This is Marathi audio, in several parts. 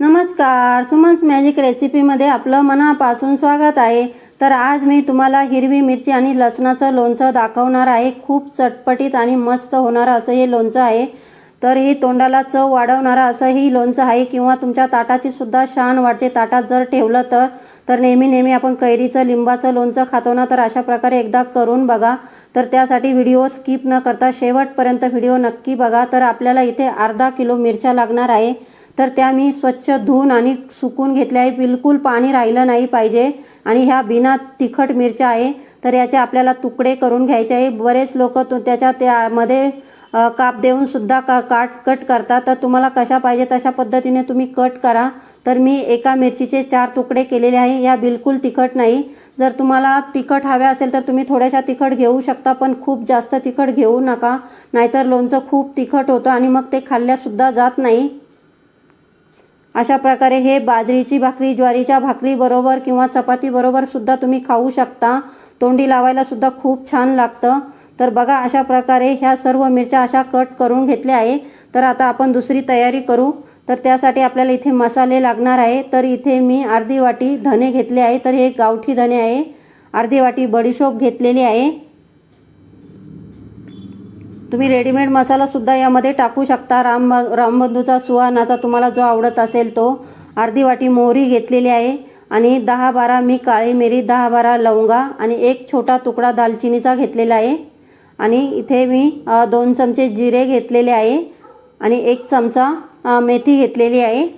नमस्कार सुमन्स मॅजिक रेसिपीमध्ये आपलं मनापासून स्वागत आहे. तर आज मी तुम्हाला हिरवी मिरची आणि लसणाचं लोणचं दाखवणार आहे. खूप चटपटीत आणि मस्त होणारं असं हे लोणचं आहे. तर ही तोंडाला चव वाढवणारं असं हे लोणचं आहे किंवा तुमच्या ताटाची सुद्धा शान वाढते. ताटात जर ठेवलं तर तर नेहमी नेहमी आपण कैरीचं लिंबाचं लोणचं खातो ना तर अशा प्रकारे एकदा करून बघा. तर त्यासाठी व्हिडिओ स्किप न करता शेवटपर्यंत व्हिडिओ नक्की बघा. तर आपल्याला इथे अर्धा किलो मिरच्या लागणार आहे. तर त्या मी स्वच्छ धुवून आणि सुकून घेतल्या आहे. बिलकुल पाणी राहिलं नाही पाहिजे. आणि ह्या बिना तिखट मिरच्या आहे. तर याचे आपल्याला तुकडे करून घ्यायचे आहे. बरेच लोक तो त्याच्या त्यामध्ये काप देऊन सुद्धा का काट कट करतात. तर तुम्हाला कशा पाहिजे तशा पद्धतीने तुम्ही कट करा. तर मी एका मिरचीचे चार तुकडे केलेले आहे. ह्या बिलकुल तिखट नाही. जर तुम्हाला तिखट हव्या असेल तर तुम्ही थोड्याशा तिखट घेऊ शकता पण खूप जास्त तिखट घेऊ नका. नाहीतर लोणचं खूप तिखट होतं आणि मग ते खाल्ल्यासुद्धा जात नाही. अशा प्रकारे हे बाजरीची भाकरी ज्वारीच्या भाकरीबरोबर किंवा चपातीबरोबर सुद्धा तुम्ही खाऊ शकता. तोंडी लावायला सुद्धा खूप छान लागतं. तर बघा अशा प्रकारे ह्या सर्व मिरच्या अशा कट करून घेतल्या आहे. तर आता आपण दुसरी तयारी करू. तर त्यासाठी आपल्याला इथे मसाले लागणार आहे. तर इथे मी अर्धी वाटी धने घेतले आहे. तर हे गावठी धने आहे. अर्धी वाटी बडीशोप घेतलेली आहे. तुम्ही रेडीमेड मसालासुद्धा यामध्ये टाकू शकता. राम रामबंधूचा सुहानाचा तुम्हाला जो आवडत असेल तो. अर्धी वाटी मोहरी घेतलेली आहे. आणि दहा बारा मी काळी मिरी दहा बारा लवंगा आणि एक छोटा तुकडा दालचिनीचा घेतलेला आहे. आणि इथे मी दोन चमचे जिरे घेतलेले आहे. आणि एक चमचा मेथी घेतलेली आहे.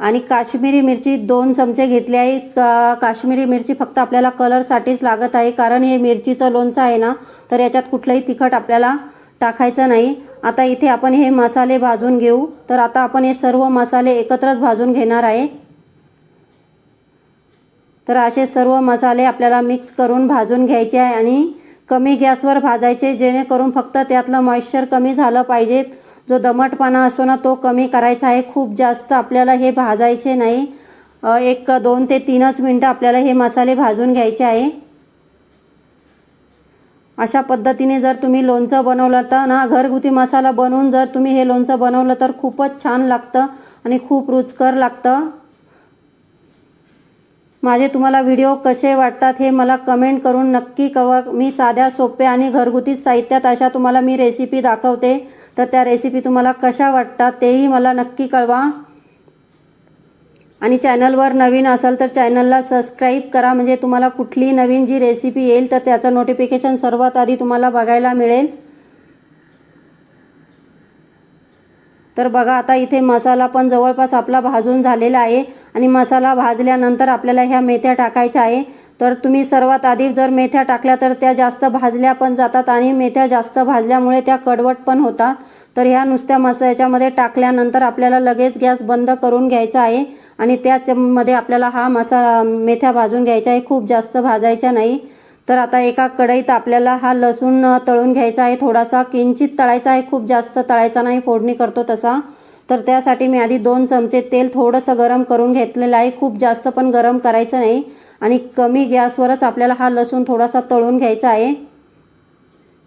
आणि काश्मीरी मिरची दोन चमचे घेतले आहे. का काश्मीरी मिरची फक्त आपल्याला कलरसाठीच लागत आहे. कारण हे मिरचीचं लोणचं आहे ना तर याच्यात कुठलंही तिखट आपल्याला टाकायचं नाही. आता इथे आपण हे मसाले भाजून घेऊ. तर आता आपण हे सर्व मसाले एकत्रच भाजून घेणार आहे. तर असे सर्व मसाले आपल्याला मिक्स करून भाजून घ्यायचे आहे आणि कमी गॅसवर भाजायचे जेणेकरून फक्त त्यातलं मॉइश्चर कमी झालं पाहिजे. जो दमटपणा असतो ना तो कमी करायचा आहे. खूप जास्त आपल्याला हे भाजायचे नाही. एक दोन ते तीनच मिनटं आपल्याला हे मसाले भाजून घ्यायचे आहे. अशा पद्धतीने जर तुम्ही लोणचं बनवलं तर ना घरगुती मसाला बनवून जर तुम्ही हे लोणचं बनवलं तर खूपच छान लागतं आणि खूप रुचकर लागतं. माझे तुम्हाला व्हिडिओ कसे वाटतात हे मला कमेंट करून नक्की कळवा. मी साध्या सोप्या आणि घरगुती साहित्यात अशा तुम्हाला मी रेसिपी दाखवते. तर त्या रेसिपी तुम्हाला कशा वाटतात तेही मला नक्की कळवा. आणि चॅनलवर नवीन असाल तर चॅनलला सबस्क्राईब करा. म्हणजे तुम्हाला कुठली नवीन जी रेसिपी येईल तर त्याचं नोटिफिकेशन सर्वात आधी तुम्हाला बघायला मिळेल. तर बघा आता इथे मसाला पण जवळपास आपला भाजून झालेला आहे आणि मसाला भाजल्यानंतर आपल्याला ह्या मेथ्या टाकायच्या आहे. तर तुम्ही सर्वात आधी जर मेथ्या टाकल्या तर त्या जास्त भाजल्या पण जातात आणि मेथ्या जास्त भाजल्यामुळे त्या कडवट पण होतात. तर ह्या नुसत्या मसाल्याच्यामध्ये टाकल्यानंतर आपल्याला लगेच गॅस बंद करून घ्यायचा आहे आणि त्याच्यामध्ये आपल्याला हा मसाला मेथ्या भाजून घ्यायचा आहे. खूप जास्त भाजायच्या नाही. तर आता एका कढईत आपल्याला हा लसूण तळून घ्यायचा आहे. थोडासा किंचित तळायचा आहे. खूप जास्त तळायचा नाही. फोडणी करतो तसा. तर त्यासाठी मी आधी दोन चमचे तेल थोडंसं गरम करून घेतलेलं आहे. खूप जास्त पण गरम करायचं नाही. आणि कमी गॅसवरच आपल्याला हा लसूण थोडासा तळून घ्यायचा आहे.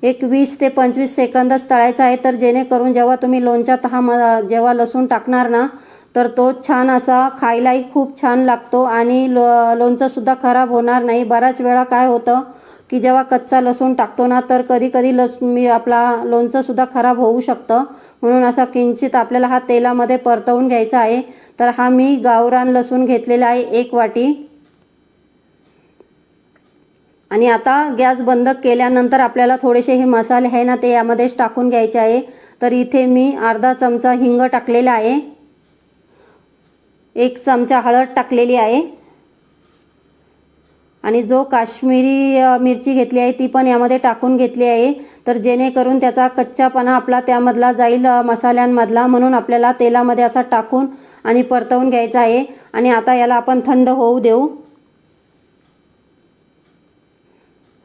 एक वीस ते पंचवीस सेकंदच तळायचा आहे. तर जेणेकरून जेव्हा तुम्ही लोणच्यात हा म जेव्हा लसूण टाकणार ना तर तो छान असा खायलाही खूप छान लागतो आणि लो लोणचंसुद्धा खराब होणार नाही. बऱ्याच वेळा काय होतं की जेव्हा कच्चा लसूण टाकतो ना तर कधी कधी लस मी आपला लोणचंसुद्धा खराब होऊ शकतं. म्हणून असा किंचित आपल्याला हा तेलामध्ये परतवून घ्यायचा आहे. तर हा मी गावरान लसूण घेतलेला आहे एक वाटी. आणि आता गॅस बंद केल्यानंतर आपल्याला थोडेसे हे मसाले आहे ना ते यामध्येच टाकून घ्यायचे आहे. तर इथे मी अर्धा चमचा हिंग टाकलेला आहे. एक चमचा हळद टाकलेली आहे. आणि जो काश्मीरी मिरची घेतली आहे ती पण यामध्ये टाकून घेतली आहे. तर जेणेकरून त्याचा कच्चापणा आपला त्यामधला जाईल मसाल्यांमधला म्हणून आपल्याला तेलामध्ये असा टाकून आणि परतवून घ्यायचा आहे. आणि आता याला आपण थंड होऊ देऊ.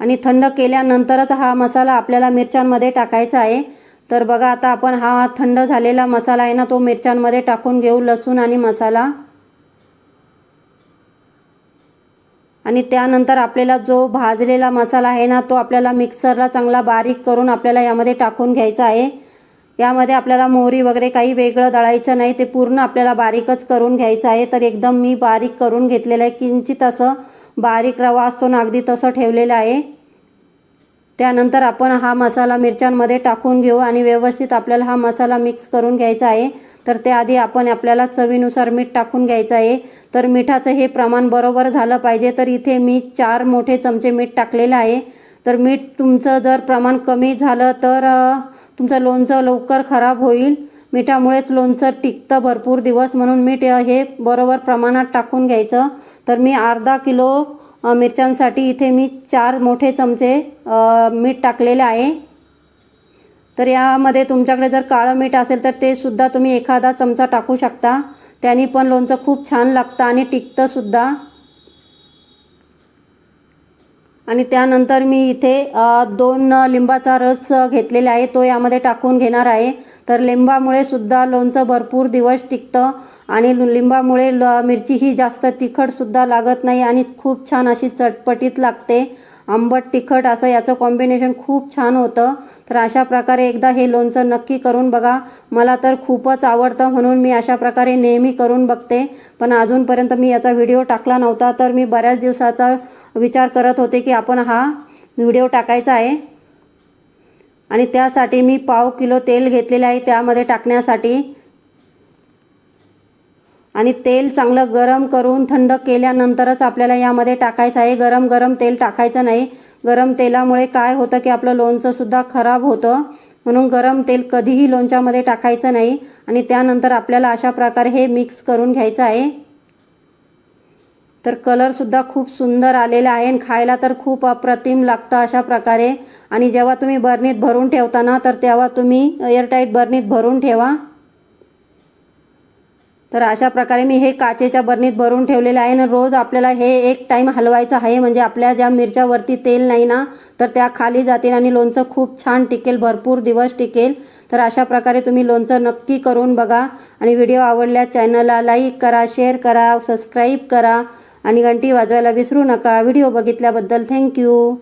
आणि थंड केल्यानंतरच हा मसाला आपल्याला मिरच्यांमध्ये टाकायचा आहे. तर बघा आता आपण हा थंड झालेला मसाला आहे ना तो मिरच्यांमध्ये टाकून घेऊ लसूण आणि मसाला. आणि त्यानंतर आपल्याला जो भाजलेला मसाला आहे ना तो आपल्याला मिक्सरला चांगला बारीक करून आपल्याला यामध्ये टाकून घ्यायचा आहे. यामध्ये आपल्याला मोहरी वगैरे काही वेगळं दळायचं नाही ते पूर्ण आपल्याला बारीकच करून घ्यायचं आहे. तर एकदम मी बारीक करून घेतलेलं आहे. किंचित असं बारीक रवा असतो ना अगदी तसं ठेवलेलं आहे. त्यानंतर आपण हा मसाला मिरच्यांमध्ये टाकून घेऊ आणि व्यवस्थित आपल्याला हा मसाला मिक्स करून घ्यायचा आहे. तर त्याआधी आपण आपल्याला चवीनुसार मीठ टाकून घ्यायचं आहे. तर मिठाचं हे प्रमाण बरोबर झालं पाहिजे. तर इथे मी चार मोठे चमचे मीठ टाकलेलं आहे. तर मीठ तुमचं जर प्रमाण कमी झालं तर तुमचं लोणचं लवकर खराब होईल. मिठामुळेच लोणचं टिकतं भरपूर दिवस म्हणून मीठ हे बरोबर प्रमाणात टाकून घ्यायचं. तर मी अर्धा किलो मिरच्यांसाठी इथे मी चार मोठे चमचे मीठ टाकलेले आहे. तर यामध्ये तुमच्याकडे जर काळं मीठ असेल तर ते सुद्धा तुम्ही एखादा चमचा टाकू शकता. त्याने पण लोणचं खूप छान लागतं आणि टिकतंसुद्धा सुद्धा आणि त्यानंतर मी इथे दोन लिंबाचा रस घेतलेला आहे. तो यामध्ये टाकून घेणार आहे. तर लिंबामुळे सुद्धा लोणचं भरपूर दिवस टिकतं आणि लिंबामुळे ल मिरची ही जास्त तिखटसुद्धा लागत नाही आणि खूप छान अशी चटपटीत लागते. आंबट तिखट असं याचं कॉम्बिनेशन खूप छान होतं. तर अशा प्रकारे एकदा हे लोणचं नक्की करून बघा. मला तर खूपच आवडतं म्हणून मी अशा प्रकारे नेहमी करून बघते. पण अजूनपर्यंत मी याचा व्हिडिओ टाकला नव्हता तर मी बऱ्याच दिवसाचा विचार करत होते की आपण हा व्हिडिओ टाकायचा आहे. आणि त्यासाठी मी पाव किलो तेल घेतलेलं आहे त्यामध्ये टाकण्यासाठी. आणि तेल चांगलं गरम करून थंड केल्यानंतरच आपल्याला यामध्ये टाकायचं आहे. गरम गरम तेल टाकायचं नाही. गरम तेलामुळे काय होतं की आपलं लोणचंसुद्धा खराब होतं. म्हणून गरम तेल कधीही लोणच्यामध्ये टाकायचं नाही. आणि त्यानंतर आपल्याला अशा प्रकारे हे मिक्स करून घ्यायचं आहे. तर कलरसुद्धा खूप सुंदर आलेला आहे आणि खायला तर खूप अप्रतिम लागतं अशा प्रकारे. आणि जेव्हा तुम्ही बर्नीत भरून ठेवताना तर तेव्हा तुम्ही एअरटाईट बर्नीत भरून ठेवा. तर अशा प्रकारे मी हे काचेच्या बरणीत भरून ठेवलेलं आहे आणि रोज आपल्याला हे एक टाईम हलवायचं आहे. म्हणजे आपल्या ज्या मिरच्यावरती तेल नाही ना तर त्या खाली जातील आणि लोणचं खूप छान टिकेल भरपूर दिवस टिकेल. तर अशा प्रकारे तुम्ही लोणचं नक्की करून बघा. आणि व्हिडिओ आवडल्या चॅनलला लाईक करा शेअर करा सबस्क्राईब करा. आणि घंटी वाजवायला विसरू नका. Video बघितल्याबद्दल thank you